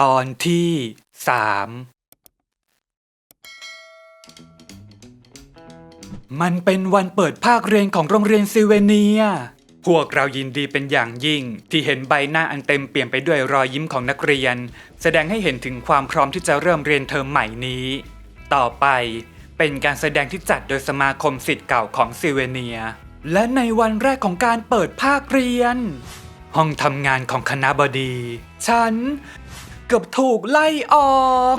ตอนที่สามมันเป็นวันเปิดภาคเรียนของโรงเรียนซิเวเนีย พวกเรายินดีเป็นอย่างยิ่ง ที่เห็นใบหน้าอันเต็มเปี่ยมไปด้วยรอยยิ้มของนักเรียน แสดงให้เห็นถึงความพร้อมที่จะเริ่มเรียนเทอมใหม่นี้ ต่อไปเป็นการแสดงที่จัดโดยสมาคมสิทธิ์เก่าของซิเวเนีย และในวันแรกของการเปิดภาคเรียน ห้องทำงานของคณะบดี ฉัน เกือบถูกไล่ออก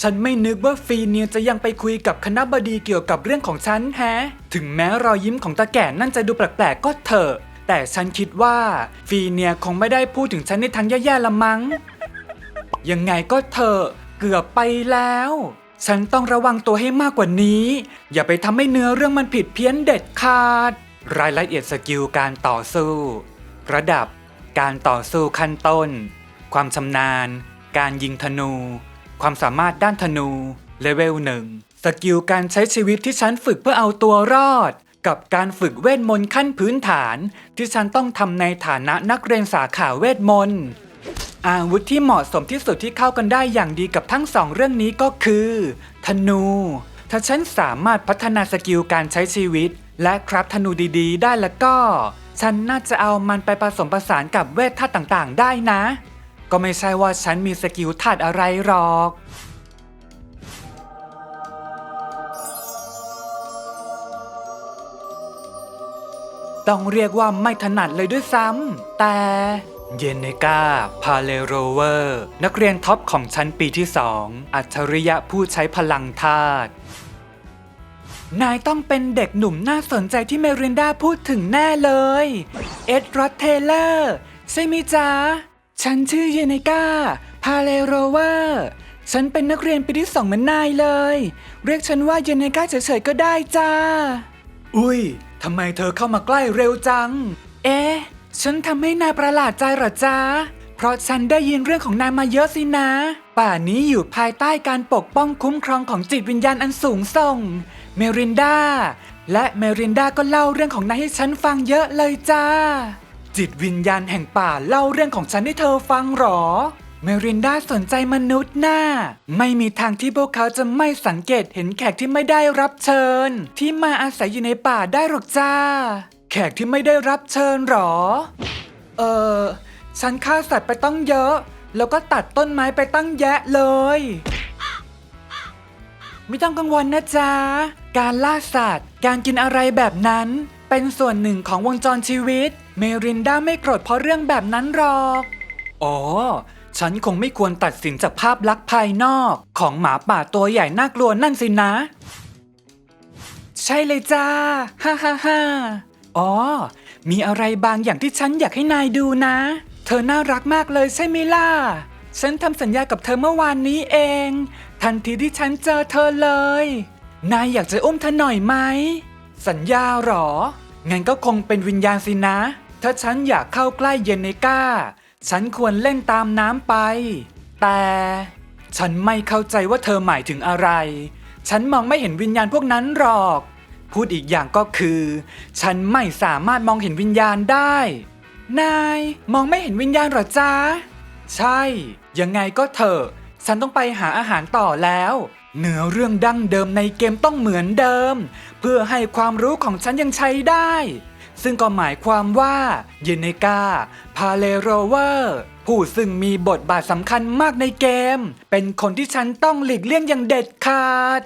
ฉันไม่นึกว่าฟีเนียจะยังไปคุยกับคณะบดีเกี่ยวกับเรื่องของฉันแฮะ ถึงแม้รอยยิ้มของตาแก่นั่นจะดูแปลกๆก็เถอะ แต่ฉันคิดว่าฟีเนียคงไม่ได้พูดถึงฉันในทางแย่ๆละมั้ง ยังไงก็เถอะเกือบไปแล้ว ฉันต้องระวังตัวให้มากกว่านี้ อย่าไปทำให้เนื้อเรื่องมันผิดเพี้ยนเด็ดขาด รายละเอียดสกิลการต่อสู้ ระดับการต่อสู้ขั้นต้น ความชำนาญ การยิงธนู ความสามารถด้านธนูเลเวลหนึ่งสกิลการใช้ชีวิตที่ฉันฝึกเพื่อเอาตัวรอด กับการฝึกเวทมนต์ขั้นพื้นฐาน ที่ฉันต้องทำในฐานะนักเรียนสาขาเวทมนต์อาวุธที่เหมาะสมที่สุดที่เข้ากันได้อย่างดีกับทั้งสองเรื่องนี้ก็คือ ธนู ถ้าฉันสามารถพัฒนาสกิลการใช้ชีวิต และครับธนูดีๆ ได้แล้วก็ ฉันน่าจะเอามันไปผสมผสานกับเวทธาต่างๆ ได้นะ ก็ไม่ใช่ว่าฉันมีสกิลธาตุอะไรหรอก ต้องเรียกว่าไม่ถนัดเลยด้วยซ้ำ แต่ เยนเนกาพาเลโรเวอร์ นักเรียนท็อปของชั้นปีที่สอง อัจฉริยะผู้ใช้พลังธาตุนายต้องเป็นเด็กหนุ่มน่าสนใจที่เมรินดาพูดถึงแน่เลย เอ็ดรอดเทเลอร์ ใช่ไหมจ๊ะ ฉันชื่อเยเนกาพาเลโรเวอร์ฉันเป็นนักเรียนปีที่สองเหมือนนายเลย เรียกฉันว่าเยเนกาเฉยๆก็ได้จ้า อุ้ยทำไมเธอเข้ามาใกล้เร็วจัง เอ๊ะ ฉันทำให้นายประหลาดใจเหรอจ๊ะ เพราะฉันได้ยินเรื่องของนายมาเยอะสินะ ป่านนี้อยู่ภายใต้การปกป้องคุ้มครองของจิตวิญญาณอันสูงส่ง เมรินดา และเมรินดาก็เล่าเรื่องของนายให้ฉันฟังเยอะเลยจ้า จิตวิญญาณแห่งป่าเล่าเรื่องของฉันให้เธอฟังหรอ เมรินดาสนใจมนุษย์หน่าไม่มีทางที่พวกเขาจะไม่สังเกตเห็นแขกที่ไม่ได้รับเชิญ ที่มาอาศัยอยู่ในป่าได้หรอกจ้า แขกที่ไม่ได้รับเชิญหรอ เออฉันฆ่าสัตว์ไปต้องเยอะ แล้วก็ตัดต้นไม้ไปตั้งแยะเลย ไม่ต้องกังวลนะจ๊ะ การล่าสัตว์ การกินอะไรแบบนั้น เป็นส่วนหนึ่งของวงจรชีวิต เมรินดาไม่โกรธเพราะเรื่องแบบนั้นหรอก อ๋อ ฉันคงไม่ควรตัดสินจากภาพลักษณ์ภายนอกของหมาป่าตัวใหญ่น่ากลัวนั่นสินะ ใช่เลยจ้า ฮ่าฮ่าฮ่าอ๋อ มีอะไรบางอย่างที่ฉันอยากให้นายดูนะ เธอน่ารักมากเลยใช่ไหมล่ะ ฉันทำสัญญากับเธอเมื่อวานนี้เอง ทันทีที่ฉันเจอเธอเลย นายอยากจะอุ้มเธอหน่อยไหม สัญญาหรอ งั้นก็คงเป็นวิญญาณสินะ ถ้าฉันอยากเข้าใกล้เยนเนก้า ฉันควรเล่นตามน้ำไป แต่ ฉันไม่เข้าใจว่าเธอหมายถึงอะไร ฉันมองไม่เห็นวิญญาณพวกนั้นหรอก พูดอีกอย่างก็คือ ฉันไม่สามารถมองเห็นวิญญาณได้ นายมองไม่เห็นวิญญาณหรอจ๊ะ ใช่ ยังไงก็เถอะ ฉันต้องไปหาอาหารต่อแล้ว เนื้อเรื่องดั้งเดิมในเกมต้องเหมือนเดิม เพื่อให้ความรู้ของฉันยังใช้ได้ ซึ่งก็หมายความว่าเยเนกาพาเลโรเวอร์ผู้ซึ่งมีบทบาทสำคัญมากในเกม เป็นคนที่ฉันต้องหลีกเลี่ยงอย่างเด็ดขาด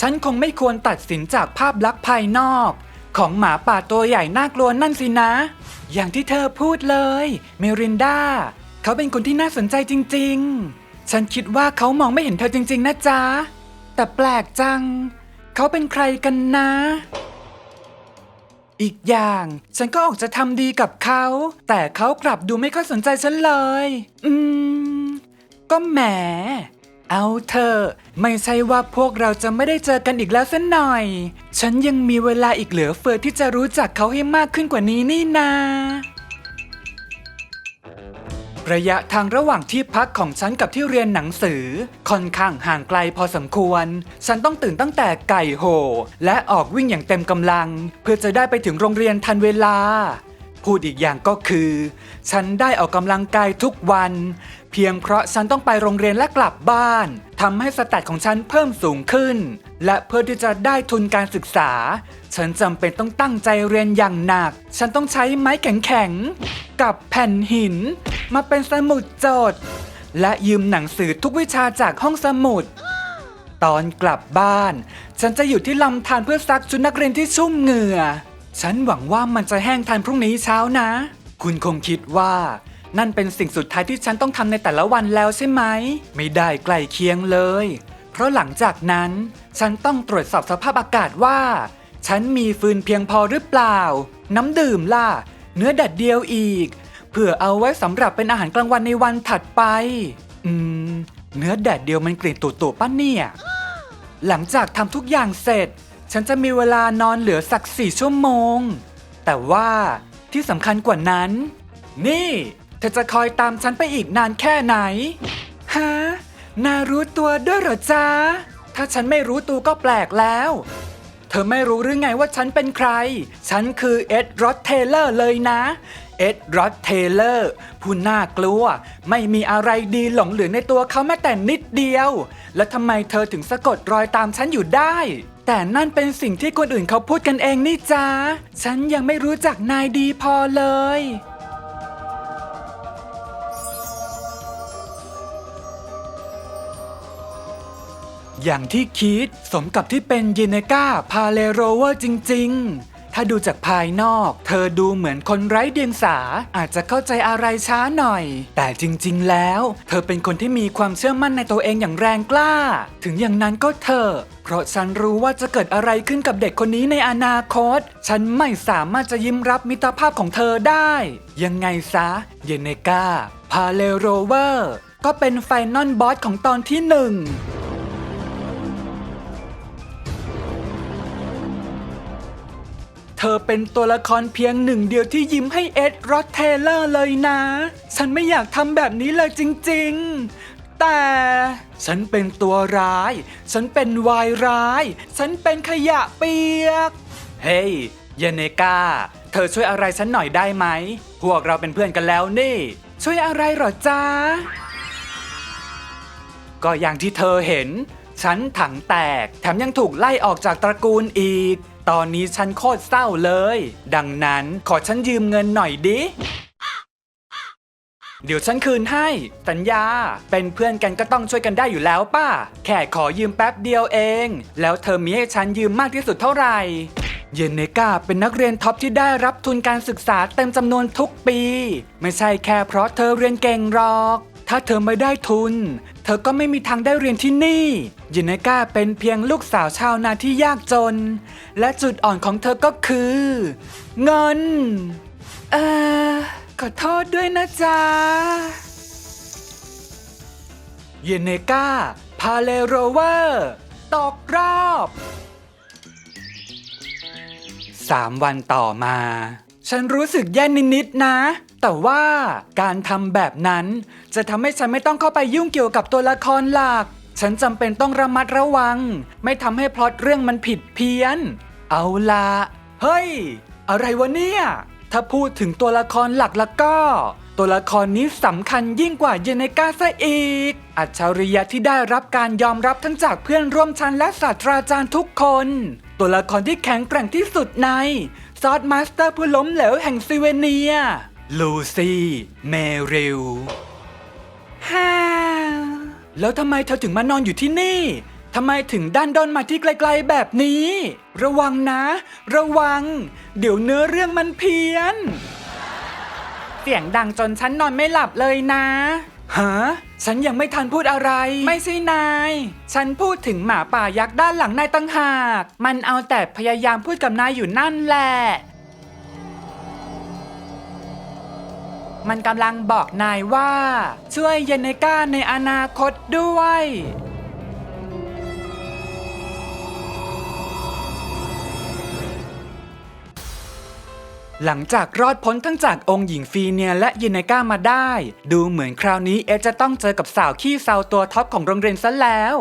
ฉันคงไม่ควรตัดสินจากภาพลักษณ์ภายนอก ของหมาป่าตัวใหญ่น่ากลัวนั่นสินะ อย่างที่เธอพูดเลยเมรินดาเขาเป็นคนที่น่าสนใจจริง ๆ ฉันคิดว่าเขามองไม่เห็นเธอจริง ๆ นะจ๊ะ แต่แปลกจัง เขาเป็นใครกันนะ อีกอย่าง ฉันก็ออกจะทำดีกับเขา แต่เขากลับดูไม่ค่อยสนใจฉันเลย อืม ก็แหม เอาเถอะไม่ใช่ว่าพวกเราจะไม่ได้เจอกันอีกแล้วสันหน่อย ฉันยังมีเวลาอีกเหลือเฟือที่จะรู้จักเขาให้มากขึ้นกว่านี้นี่นาระยะทางระหว่างที่พักของฉันกับที่เรียนหนังสือ ค่อนข้างห่างไกลพอสมควร ฉันต้องตื่นตั้งแต่ไก่โห และออกวิ่งอย่างเต็มกำลัง เพื่อจะได้ไปถึงโรงเรียนทันเวลา พูดอีกอย่างก็คือ ฉันได้ออกกำลังกายทุกวัน เพียงเพราะฉันต้องไปโรงเรียนและกลับบ้านทำให้สแตทของฉันเพิ่มสูงขึ้น และเพื่อที่จะได้ทุนการศึกษา ฉันจำเป็นต้องตั้งใจเรียนอย่างหนัก ฉันต้องใช้ไม้แข็งๆกับแผ่นหิน มาเป็นสมุดจทย์และยืมหนังสือทุกวิชาจากห้องสมุด ตอนกลับบ้าน ฉันจะอยู่ที่ลำธารเพื่อซักชุดนักเรียนที่ชุ่มเหงื่อ ฉันหวังว่ามันจะแห้งทันพรุ่งนี้เช้านะ คุณคงคิดว่า นั่นเป็นสิ่งสุดท้ายที่ฉันต้องทำในแต่ละวันแล้วใช่ไหม ไม่ได้ใกล้เคียงเลย เพราะหลังจากนั้น ฉันต้องตรวจสอบสภาพอากาศว่า ฉันมีฟืนเพียงพอหรือเปล่า น้ำดื่มล่ะ เนื้อแดดเดียวอีกเพื่อเอาไว้สำหรับเป็นอาหารกลางวันในวันถัดไป อืม เนื้อแดดเดียวมันกลิ่นตุ่ๆป้ะเนี่ย หลังจากทำทุกอย่างเสร็จ ฉันจะมีเวลานอนเหลือสักสี่ชั่วโมง แต่ว่าที่สำคัญกว่านั้น นี่ เธอจะคอยตามฉันไปอีกนานแค่ไหน ฮะ นารู้ตัวด้วยเหรอจ๊ะ ถ้าฉันไม่รู้ตัวก็แปลกแล้ว เธอไม่รู้หรือไงว่าฉันเป็นใคร ฉันคือเอ็ดรอดเทเลอร์เลยนะ เอ็ดรอดเทเลอร์ผู้น่ากลัว ไม่มีอะไรดีหลงเหลือในตัวเขาแม้แต่นิดเดียว แล้วทำไมเธอถึงสะกดรอยตามฉันอยู่ได้ แต่นั่นเป็นสิ่งที่คนอื่นเขาพูดกันเองนี่จ้า ฉันยังไม่รู้จักนายดีพอเลย อย่างที่คิดสมกับที่เป็นยินเนกาพาเลโรเวอร์จริง ๆ ถ้าดูจากภายนอก เธอดูเหมือนคนไร้เดียงสาอาจจะเข้าใจอะไรช้าหน่อย แต่จริงๆแล้ว เธอเป็นคนที่มีความเชื่อมั่นในตัวเองอย่างแรงกล้า ถึงอย่างนั้นก็เถอะเพราะฉันรู้ว่าจะเกิดอะไรขึ้นกับเด็กคนนี้ในอนาคต ฉันไม่สามารถจะยิ้มรับมิตรภาพของเธอได้ ยังไงซะ เยเนกาพาเลโรเวอร์ ก็เป็นไฟนอลบอสของตอนที่หนึ่ง ธอเป็นตัวละครเพียงหนึ่งเดียวที่ยิ้มให้เอ็ดรอดเทเลอร์เลยนะ ฉันไม่อยากทำแบบนี้เลยจริง ๆ แต่ ฉันเป็นตัวร้าย ฉันเป็นวายร้าย ฉันเป็นขยะเปียก เฮ้ยเยเนกาเธอช่วยอะไรฉันหน่อยได้ไหม พวกเราเป็นเพื่อนกันแล้วนี่ ช่วยอะไรหรอจ๊ะ ก็อย่างที่เธอเห็น ฉันถังแตก แถมยังถูกไล่ออกจากตระกูลอีก ตอนนี้ฉันโคตรเศร้าเลย ดังนั้นขอฉันยืมเงินหน่อยดิ เดี๋ยวฉันคืนให้ สัญญา เป็นเพื่อนกันก็ต้องช่วยกันได้อยู่แล้วป้า แค่ขอยืมแป๊บเดียวเอง แล้วเธอมีให้ฉันยืมมากที่สุดเท่าไหร่ เยเนกาเป็นนักเรียนท็อปที่ได้รับทุนการศึกษาเต็มจำนวนทุกปี ไม่ใช่แค่เพราะเธอเรียนเก่งหรอก ถ้าเธอไม่ได้ทุน เธอก็ไม่มีทางได้เรียนที่นี่ เยเนกาเป็นเพียงลูกสาวชาวนาที่ยากจน และจุดอ่อนของเธอก็คือ เงิน เออขอโทษด้วยนะจ๊ะ เยเนกาพาเลโรเวอร์ ตกรอบ สามวันต่อมา ฉันรู้สึกแย่นิดๆนะ แต่ว่าการทำแบบนั้น จะทำให้ฉันไม่ต้องเข้าไปยุ่งเกี่ยวกับตัวละครหลัก ฉันจำเป็นต้องระมัดระวัง ไม่ทำให้พล็อตเรื่องมันผิดเพี้ยน เอาละเฮ้ย อะไรวะเนี่ย ถ้าพูดถึงตัวละครหลักแล้วก็ ตัวละครนี้สำคัญยิ่งกว่าเยเนกาซะอีก อัจฉริยะที่ได้รับการยอมรับทั้งจากเพื่อนร่วมชั้นและศาสตราจารย์ทุกคน ตัวละครที่แข็งแกร่งที่สุดในซอสมาสเตอร์ผู้ล้มเหลวแห่งซิเวเนีย ลูซี่ เมริลฮ่าแล้วทำไมเธอถึงมานอนอยู่ที่นี่ ทำไมถึงด้านด้นมาที่ไกลๆแบบนี้ ระวังนะ ระวัง เดี๋ยวเนื้อเรื่องมันเพี้ยน เสียงดังจนฉันนอนไม่หลับเลยนะฮะฉันยังไม่ทันพูดอะไร ไม่ใช่นาย ฉันพูดถึงหมาป่ายักษ์ด้านหลังนายตั้งหาก มันเอาแต่พยายามพูดกับนายอยู่นั่นแหละ มันกำลังบอกนายว่า ช่วยเยเนก้าในอนาคตด้วย หลังจากรอดพ้นทั้งจากองค์หญิงฟีเนียและยินไนก้ามาได้ ดูเหมือนคราวนี้เอจะต้องเจอกับสาวขี้เซาตัวท็อปของโรงเรียนซะแล้ว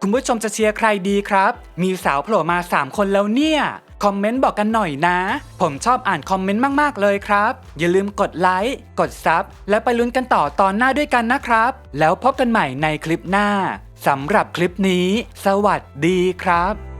คุณผู้ชมจะเชียร์ใครดีครับ มีสาวโผล่มา 3 คนแล้วเนี่ยคอมเมนต์บอกกันหน่อยนะ ผมชอบอ่านคอมเมนต์มาก ๆ เลยครับ อย่าลืมกดไลค์ กดซับ และไปลุ้นกันต่อตอนหน้าด้วยกันนะครับ แล้วพบกันใหม่ในคลิปหน้า สำหรับคลิปนี้ สวัสดีครับ